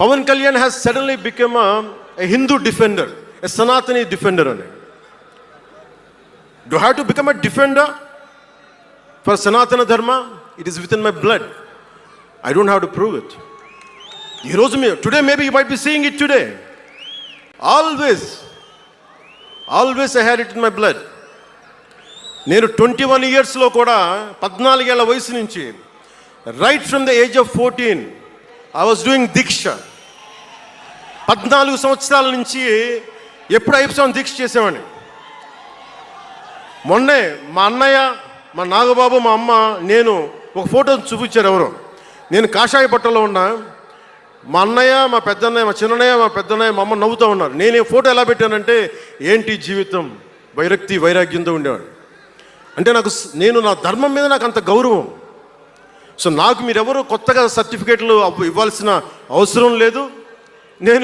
Pawan Kalyan has suddenly become a Hindu defender a Sanatani defender అని do have to become a defender for Sanatana Dharma it is within my blood I don't have to prove it ఈరోజు మీ today maybe you might be seeing it today always always I had it in my blood నేను twenty one ఇయర్స్లో కూడా పద్నాలుగేళ్ళ వయసు నుంచి right from the age of fourteen I was doing deeksha పద్నాలుగు సంవత్సరాల నుంచి ఎప్పుడు అయిపోయాం దీక్ష చేసేవాడిని? మొన్నే మా అన్నయ్య మా నాగబాబు మా అమ్మ నేను ఒక ఫోటో చూపించారు ఎవరు. నేను కాషాయ బట్టలో ఉన్నా మా అన్నయ్య మా పెద్దన్నయ్య మా చిన్నయ్య మా పెద్దన్నయ్య మా అమ్మ నవ్వుతూ ఉన్నారు. నేను ఈ ఫోటో ఎలా పెట్టానంటే ఏంటి జీవితం? వైరక్తి వైరాగ్యంతో ఉండేవాడు. అంటే నాకు నేను నా ధర్మం మీద నాకు అంత గౌరవం. సో నాకు మీరెవరు కొత్తగా సర్టిఫికేట్లు ఇవ్వాల్సిన అవసరం లేదు. నేను